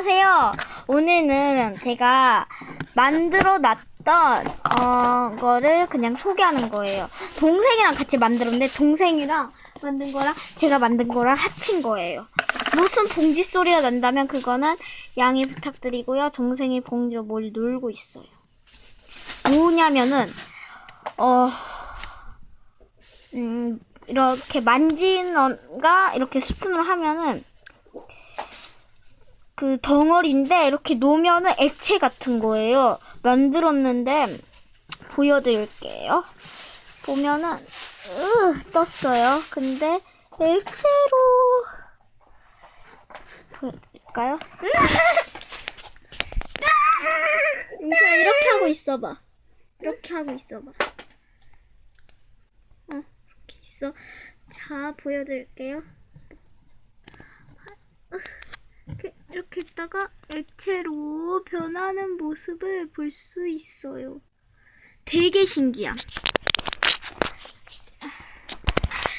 안녕하세요. 오늘은 제가 만들어 놨던 어, 거를 그냥 소개하는 거예요. 동생이랑 같이 만들었는데 동생이랑 만든 거랑 제가 만든 거랑 합친 거예요. 무슨 봉지 소리가 난다면 그거는 양해 부탁드리고요. 동생이 봉지로 뭘 놀고 있어요. 뭐냐면은 어 음, 이렇게 만지는가 이렇게 스푼으로 하면은 그 덩어리인데 이렇게 놓으면은 액체 같은 거예요. 만들었는데 보여드릴게요. 보면은 으, 떴어요. 근데 액체로 보여드릴까요? 자 이렇게 하고 있어봐. 이렇게 하고 있어봐. 어 이렇게 있어. 자 보여드릴게요. 이렇게, 있다가 액체로 변하는 모습을 볼 수 있어요. 되게 신기함.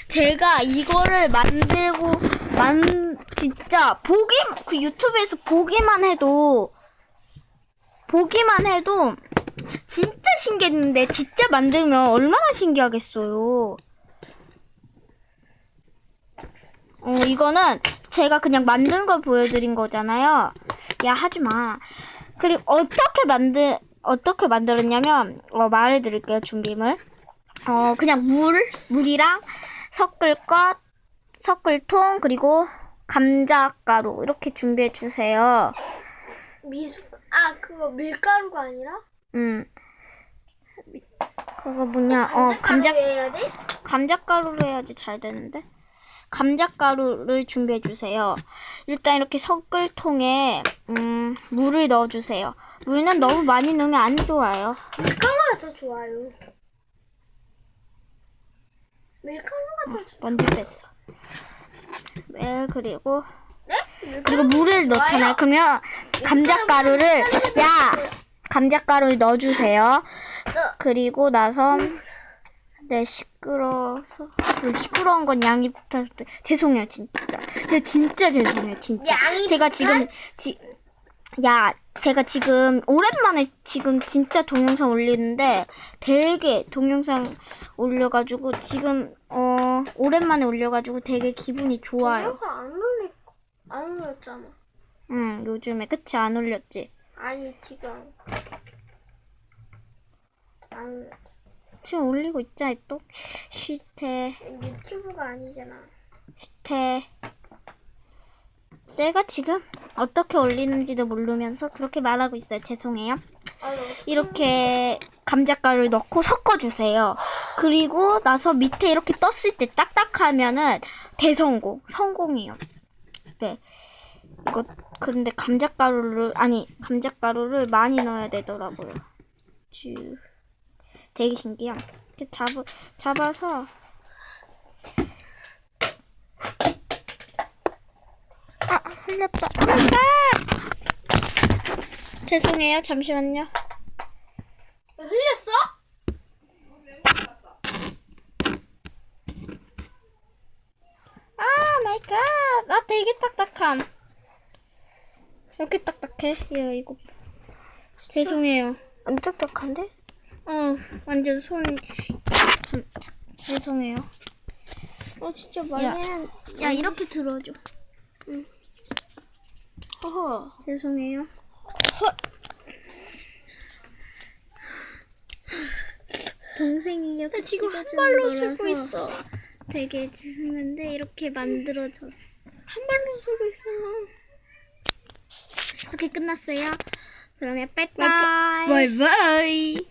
제가 이거를 만들고 만 진짜 보기 그 유튜브에서 보기만 해도 보기만 해도 진짜 신기했는데 진짜 만들면 얼마나 신기하겠어요. 어, 이거는 제가 그냥 만든 걸 보여드린 거잖아요. 야, 하지 마. 그리고 어떻게 만들, 어떻게 만들었냐면, 어, 말해드릴게요, 준비물. 어, 그냥 물, 물이랑 섞을 것, 섞을 통, 그리고 감자가루, 이렇게 준비해 주세요. 미숫 아 그거 밀가루가 아니라 음. 그거 뭐냐, 어, 감자? 감자가루로 해야지 잘 되는데. 감자가루를 준비해 주세요. 일단 이렇게 섞을 통에 음, 물을 넣어 주세요. 물은 너무 많이 넣으면 안 좋아요. 밀가루가 더 좋아요. 밀가루가 더 좋. 먼지 뺐어. 네, 그리고 네? 그리고 물을 넣잖아요. 그러면 감자가루를 야 감자가루를 넣어 주세요. 그리고 나서 네 시끄러워서. 네, 시끄러운 건 양해 부탁드 죄송해요 진짜. 네, 진짜 죄송해요 진짜. 양이 제가 지금 지, 야 제가 지금 오랜만에 지금 진짜 동영상 올리는데 되게 동영상 올려가지고 지금 어 오랜만에 올려가지고 되게 기분이 좋아요. 동영상 안 올릴 안 올렸잖아. 응 요즘에. 그치? 안 올렸지? 아니 지금. 안 올렸. 지 금 올리고 있잖아 또 시태 유튜브가 아니잖아. 시태 제가 지금 어떻게 올리는지도 모르면서 그렇게 말하고 있어요 죄송해요 이렇게 감자가루를 넣고 섞어주세요. 그리고 나서 밑에 이렇게 떴을 때 딱딱하면은 대성공, 성공이에요. 네. 이거 근데 감자가루를 아니 감자가루를 많이 넣어야 되더라고요. 쭉. 되게 신기함. 이렇게 잡 잡아서 아 흘렸다. 흘렸다. 죄송해요. 잠시만요. 흘렸어? 아 마이 갓. 나 되게 딱딱함. 이렇게 딱딱해. 야 이거 죄송해요. 안 딱딱한데? 어 완전 손 참, 참, 죄송해요. 어 진짜 많이 야. 한. 야 이렇게 들어줘. 허허. 죄송해요. 동생이 이렇게 나 지금 한 발로 쓰고 있어. 되게 죄송한데 이렇게 만들어졌어. 한 발로 쓰고 있어. 이렇게 끝났어요. 그러면 빠이빠이. 바이바이.